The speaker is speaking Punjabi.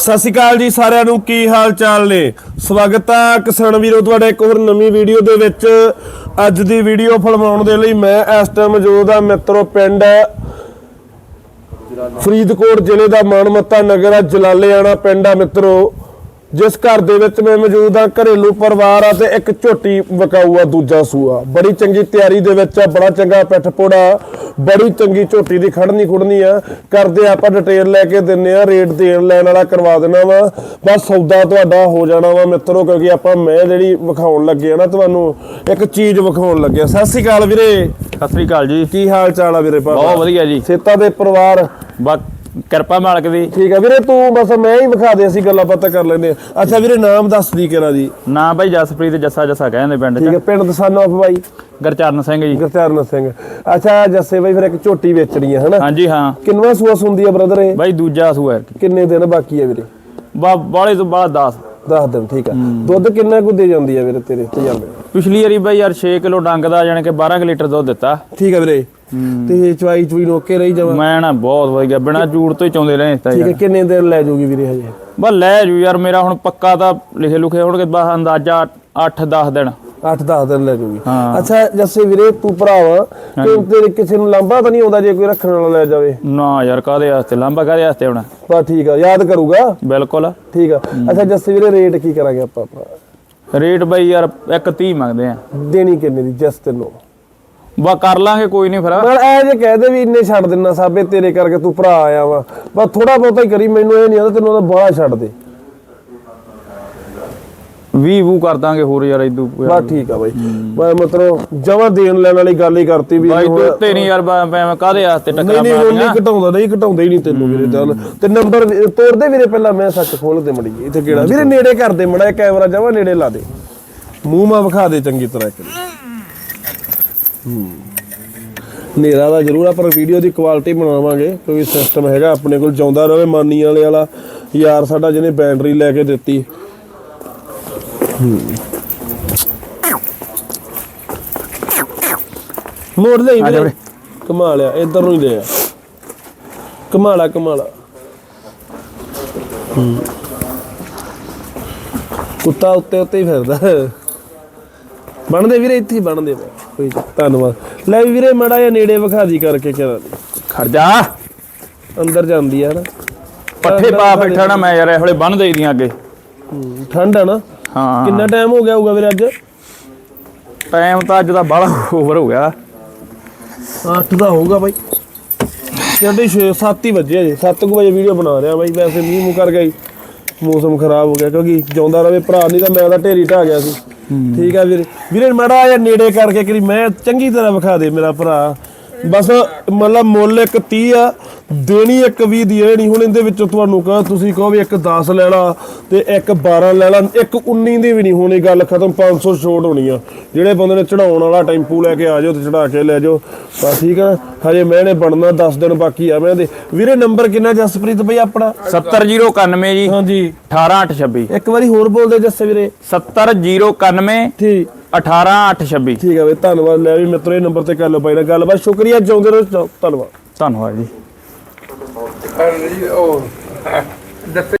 ਸਤਿ ਸ਼੍ਰੀ ਅਕਾਲ ਜੀ ਸਾਰਿਆਂ ਨੂੰ, ਕੀ ਹਾਲ ਚਾਲ ਨੇ? ਸਵਾਗਤ ਆ ਕਿਸਾਨ ਵੀਰੋ, ਤੁਹਾਡਾ ਇੱਕ ਹੋਰ ਨਵੀਂ ਵੀਡੀਓ ਦੇ ਵਿੱਚ। ਅੱਜ ਦੀ ਵੀਡੀਓ ਫਿਲਮਾਉਣ ਦੇ ਲਈ ਮੈਂ ਇਸ ਟਾਈਮ ਮੌਜੂਦ ਆ, ਮਿੱਤਰੋ, ਪਿੰਡ ਫਰੀਦਕੋਟ ਜ਼ਿਲ੍ਹੇ ਦਾ ਮਾਨਮੱਤਾ ਨਗਰ ਆ, ਜਲਾਲਿਆਣਾ ਪਿੰਡ ਆ, ਮਿੱਤਰੋ। ਜਿਸ ਘਰ ਦੇ ਵਿੱਚ ਮੈਂ ਮੌਜੂਦ ਆ ਘਰੇਲੂ ਪਰਿਵਾਰ ਆ ਤੇ ਇੱਕ ਝੋਟੀ ਵਕਾਊ ਆ ਦੂਜਾ ਸੂਆ। ਬੜੀ ਚੰਗੀ ਤਿਆਰੀ ਦੇ ਵਿੱਚ ਆ ਬੜਾ ਚੰਗਾ ਪਿੱਠ ਪੋੜਾ ਬੜੀ ਚੰਗੀ ਝੋਟੀ ਦੀ ਖੜਨੀ ਖੁੜਨੀ ਆ। ਕਰਦੇ ਆਪਾਂ ਡਿਟੇਲ ਲੈ ਕੇ ਦਿੰਨੇ ਆ ਰੇਟ ਦੇਣ ਲੈਣ ਵਾਲਾ ਕਰਵਾ ਦੇਣਾ ਵਾ। ਬਸ ਸੌਦਾ ਤੁਹਾਡਾ ਹੋ ਜਾਣਾ ਵਾ ਮਿੱਤਰੋ ਕਿਉਂਕਿ ਆਪਾਂ ਮੈਂ ਜਿਹੜੀ ਵਿਖਾਉਣ ਲੱਗੇ ਆ ਨਾ ਤੁਹਾਨੂੰ ਇੱਕ ਚੀਜ਼ ਵਿਖਾਉਣ ਲੱਗੇ ਆ। ਸਤਿ ਸ਼੍ਰੀ ਅਕਾਲ ਵੀਰੇ। ਸਤਿ ਸ੍ਰੀ ਅਕਾਲ ਜੀ। ਕੀ ਹਾਲ ਚਾਲ ਆ ਵੀਰੇ ਬਹੁਤ ਵਧੀਆ ਜੀ। ਸੇਤਾ ਦੇ ਪਰਿਵਾਰ? ਬਾ ਕਿਰਪਾ ਮਾਲਕ ਦੀ। ਠੀਕ ਆ ਵੀਰੇ ਤੂੰ ਬਸ ਮੈਂ ਹੀ ਵਿਖਾ ਦੇ ਅਸੀਂ ਗੱਲਾਂ ਬਾਤਾਂ ਕਰ ਲੈਂਦੇ ਆ। ਅੱਛਾ ਵੀਰੇ ਨਾਮ ਦੱਸ ਦੀ ਕਿਹੜਾ ਜੀ? ਨਾਂ ਭਾਈ ਜਸਪ੍ਰੀਤ ਜੱਸਾ ਜੱਸਾ ਕਹਿੰਦੇ ਪਿੰਡ ਠੀਕ ਚ। ਹੈ ਪਿੰਡ ਦਸਾਨੋ ਆਪ ਬਾਈ। ਗਰਚਰਨ ਸਿੰਘ ਜੀ। ਗੁਰਚਰਨ ਸਿੰਘ। ਅੱਛਾ ਜੱਸੇ ਬਾਈ ਫਿਰ ਇੱਕ ਝੋਟੀ ਵੇਚਣੀ ਆ ਹਨਾ? ਹਾਂਜੀ ਹਾਂ। ਕਿੰਨਵਾ ਸੂਆ ਸੁੰਦੀ ਆ ਬ੍ਰਦਰ ਇਹ? ਭਾਈ ਦੂਜਾ ਸੂਆ ਹੈ। ਕਿੰਨੇ ਦਿਨ ਬਾਕੀ ਆ ਵੀਰੇ? ਬਾ ਬਾਲੇ ਤੋਂ ਬਾਅਦ 10 10 ਦਿਨ ਠੀਕ ਆ। ਦੁੱਧ ਕਿੰਨਾ ਕੁ ਦੇ ਜਾਂਦੀ ਆ ਵੀਰੇ ਤੇਰੇ? ਤਜਰਬੇ ਪਿਛਲੀ ਵਾਰੀ ਭਾਈ ਯਾਰ 6 ਕਿਲੋ ਡੰਗ ਦਾ ਜਾਣੀ ਕਿ 12 ਕੁ ਲੀਟਰ ਦੁੱਧ ਦਿੱਤਾ। ਠੀਕ ਆ ਵੀਰੇ। ਤੇ ਚਵਾਈ ਚੁਈ ਨੋਕੇ ਰਹੀ ਜਾਵਾ। ਮੈਂ ਨਾ ਬਹੁਤ ਵਧੀਆ ਬਿਨਾ ਚੂੜ ਤੋਂ ਹੀ ਚਾਉਂਦੇ ਰਹੇ ਤਾਂ ਠੀਕ ਹੈ ਕਿੰਨੇ ਦਿਨ ਲੈ ਜਾਊਗੀ ਵੀਰੇ ਹਜੇ? ਬਾ ਲੈ ਜੂ ਯਾਰ ਮੇਰਾ ਹੁਣ ਪੱਕਾ ਤਾਂ ਲਿਖੇ ਲੁਖੇ ਹੋਣਗੇ ਬਸ ਅੰਦਾਜ਼ਾ 8-10 ਦਿਨ। 8-10 ਦਿਨ ਲੈ ਜਾਊਗੀ। ਹਾਂ। ਅੱਛਾ ਜੱਸੇ ਵੀਰੇ ਤੂੰ ਭਰਾਵਾ ਕਿ ਤੇਰੇ ਕਿਸੇ ਨੂੰ ਲਾਂਭਾ ਤਾਂ ਨਹੀਂ ਆਉਂਦਾ ਜੇ ਕੋਈ ਰੱਖਣ ਵਾਲਾ ਲੈ ਜਾਵੇ? ਨਾ ਯਾਰ ਕਾਦੇ ਵਾਸਤੇ? ਲੰਬਾ ਕਾਦੇ ਵਾਸਤੇ ਹੋਣਾ ਬਸ ਠੀਕ ਆ ਯਾਦ ਕਰੂਗਾ? ਬਿਲਕੁਲ। ਠੀਕ ਆ। ਅੱਛਾ ਜੱਸੇ ਵੀਰੇ ਰੇਟ ਕੀ ਕਰਾਂਗੇ ਆਪਾਂ? ਰੇਟ ਭਾਈ ਯਾਰ 1.30 ਮੰਗਦੇ ਆ। ਦੇਣੀ ਕਿੰਨੇ ਦੀ? ਜਸ ਤੈਨੂੰ। ਬਾ ਕਰ ਲਾਂਗੇ ਕੋਈ ਨਹੀਂ ਫਿਰ। ਪਰ ਐ ਜੇ ਕਹਦੇ ਵੀ ਇੰਨੇ ਛੱਡ ਦਿੰਨਾ ਸਾਬੇ ਤੇਰੇ ਕਰਕੇ ਤੂੰ ਭਰਾ ਆਇਆ ਵਾ। ਬਸ ਥੋੜਾ ਬਹੁਤਾ ਹੀ ਕਰੀ ਮੈਨੂੰ ਇਹ ਨਹੀਂ ਆਉਂਦਾ ਤੈਨੂੰ ਉਹਦਾ ਬਾਹਲਾ ਛੱਡ ਦੇ। 20 ਵੂ ਕਰ ਦਾਂਗੇ ਹੋਰ ਯਾਰ ਇਦੂ ਬਸ ਠੀਕ ਆ ਬਾਈ। ਮੈਂ ਮਤਲਬ ਜਮਾ ਦੇਣ ਲੈਣ ਵਾਲੀ ਗੱਲ ਹੀ ਕਰਤੀ ਵੀ ਬਾਈ ਤੂੰ ਨਹੀਂ ਯਾਰ ਬਾ- ਮੈਂ ਕਾਦੇ ਵਾਸਤੇ ਨਹੀਂ ਟੱਕਰਾਂ ਨਹੀਂ ਨਹੀਂ ਮਾਰਨੀਆਂ? ਘਟਾਉਂਦਾ ਨਹੀਂ ਘਟਾਉਂਦਾ ਹੀ ਨਹੀਂ ਤੈਨੂੰ ਵੀਰੇ ਚੱਲ ਤੇ ਨੰਬਰ ਤੋੜਦੇ ਵੀਰੇ ਪਹਿਲਾਂ ਮੈਂ ਸੱਚ ਖੋਲ ਦੇ ਮੜੀ ਇੱਥੇ ਕਿਹੜਾ? ਵੀਰੇ ਨੇੜੇ ਕਰ ਦੇ ਮੜਾ ਕੈਮਰਾ ਜਮਾ ਨੇੜੇ ਲਾ ਦੇ। ਮੂੰਹ ਮਾ ਵਿਖਾ ਦੇ ਚੰਗੀ ਤਰ੍ਹਾਂ ਇੱਕ ਹੂੰ। ਨੇਰਾ ਦਾ ਜ਼ਰੂਰ ਆ ਪਰ ਵੀਡੀਓ ਦੀ ਕੁਆਲਿਟੀ ਬਣਾਵਾਂਗੇ ਕਿਉਂਕਿ ਸਿਸਟਮ ਹੈਗਾ ਆਪਣੇ ਕੋਲ ਜਾਉਂਦਾ ਰਵੇ ਮਾਨੀ ਵਾਲੇ ਵਾਲਾ। ਯਾਰ ਸਾਡਾ ਜਿਹਨੇ ਬੈਟਰੀ ਲੈ ਕੇ ਦਿੱਤੀ। ਮੋੜ ਲਈ ਵੀਰੇ ਵੀਰੇ। ਕਮਾਲ ਆ ਇਧਰ ਨੂੰ ਹੀ ਦੇ ਆ। ਕਮਾਲਾ ਕਮਾਲਾ। ਕੁੱਤਾ ਉੱਤੇ ਉੱਤੇ ਹੀ ਫਿਰਦਾ। ਬਣਦੇ ਵੀਰੇ ਇੱਥੇ ਹੀ ਬਣਦੇ ਪਏ। ਕੋਈ ਧੰਨਵਾਦ। ਲੈ ਵੀਰੇ ਮੜਾ ਜਾਂ ਨੇੜੇ ਵਿਖਾ ਦੀ ਕਰਕੇ ਕਿਹੜਾ ਖੜ ਜਾ। ਅੰਦਰ ਜਾਂਦੀ ਆ ਨਾ ਪੱਠੇ ਪਾ ਬੈਠਾ ਨਾ ਮੈਂ ਯਾਰ ਇਹ ਵੇਲੇ ਬੰਨ ਦੇਈਆਂ ਅੱਗੇ। ਹੂੰ, ਠੰਡ ਆ ਨਾ। ਹਾਂ। ਕਿੰਨਾ ਟਾਈਮ ਹੋ ਗਿਆ ਹੋਊਗਾ ਵੀਰੇ ਅੱਜ? ਟਾਈਮ ਤਾਂ ਅੱਜ ਦਾ ਬਾਹਲਾ ਓਵਰ ਹੋ ਗਿਆ। 8 ਦਾ ਹੋਊਗਾ ਬਾਈ। ਕਹਿੰਦੇ 6 7 ਹੀ ਵੱਜੇ ਅਜੇ 7 ਕੁ ਵਜੇ ਵੀਡੀਓ ਬਣਾ ਰਿਹਾ ਬਾਈ ਵੈਸੇ ਮੀਂਹ ਮੂੰਹ ਕਰ ਗਈ ਮੌਸਮ ਖਰਾਬ ਹੋ ਗਿਆ ਕਿਉਂਕਿ ਜਾਉਂਦਾ ਰਵੇ ਭਰਾ ਨਹੀਂ ਤਾਂ ਮੈਂ ਤਾਂ ਢੇਰੀ ਢਾ ਗਿਆ ਸੀ। ਠੀਕ ਆ ਵੀਰੇ। ਵੀਰੇ ਮੜਾ ਜਾਂ ਨੇੜੇ ਕਰਕੇ ਕਿ ਮੈਂ ਚੰਗੀ ਤਰ੍ਹਾਂ ਵਿਖਾ ਦੇ ਮੇਰਾ ਭਰਾ। ਬਸ ਮਤਲਬ ਮੁੱਲ ਇੱਕ 30 ਆ ਦੇਣੀ ਇੱਕ 20 ਦੀ ਇਹ ਨਹੀਂ। ਹੁਣ ਇਹਦੇ ਵਿੱਚੋਂ ਤੁਹਾਨੂੰ ਕਹਾਂ ਤੁਸੀਂ ਕਹੋ ਵੀ ਇੱਕ 10 ਲੈ ਲਾ ਤੇ ਇੱਕ 12 ਲੈ ਲਾ ਇੱਕ 19 ਦੀ ਵੀ ਨਹੀਂ। ਹੋਣੀ ਗੱਲ ਖਤਮ 500 ਛੋਟ ਹੋਣੀ ਆ। ਜਿਹੜੇ ਬੰਦੇ ਨੇ ਚੜਾਉਣ ਵਾਲਾ ਟੈਂਪੂ ਲੈ ਕੇ ਆ ਜਾਓ ਤੇ ਚੜਾ ਕੇ ਲੈ ਜਾਓ। ਬਸ ਠੀਕ ਆ ਹਜੇ ਮੈਨੇ ਬਣਨਾ 10 ਦਿਨ ਬਾਕੀ ਆ ਮੈਂ ਦੇ। ਵੀਰੇ ਨੰਬਰ ਕਿੰਨਾ ਜਸਪ੍ਰੀਤ ਬਈ ਆਪਣਾ? 70091 ਜੀ ਹਾਂਜੀ। 18826 ਇੱਕ ਵਾਰੀ ਹੋਰ ਬੋਲ ਦੇ ਜੱਸੇ ਵੀਰੇ। 70091 ਠੀਕ। 18826 ਠੀਕ ਆ ਬਈ ਧੰਨਵਾਦ ਲੈ ਵੀ ਮਿੱਤਰੋ ਇਹ ਨੰਬਰ ਤੇ ਕਰ ਲਓ ਬਾਈ ਨਾਲ ਗੱਲਬਾਤ। ਸ਼ੁਕਰੀਆ ਜਿਉਂਦੇ ਰਹੋ ਧੰਨਵਾਦ। ਧੰਨਵਾਦ ਜੀ। ਉਹ ਦੱਸੇ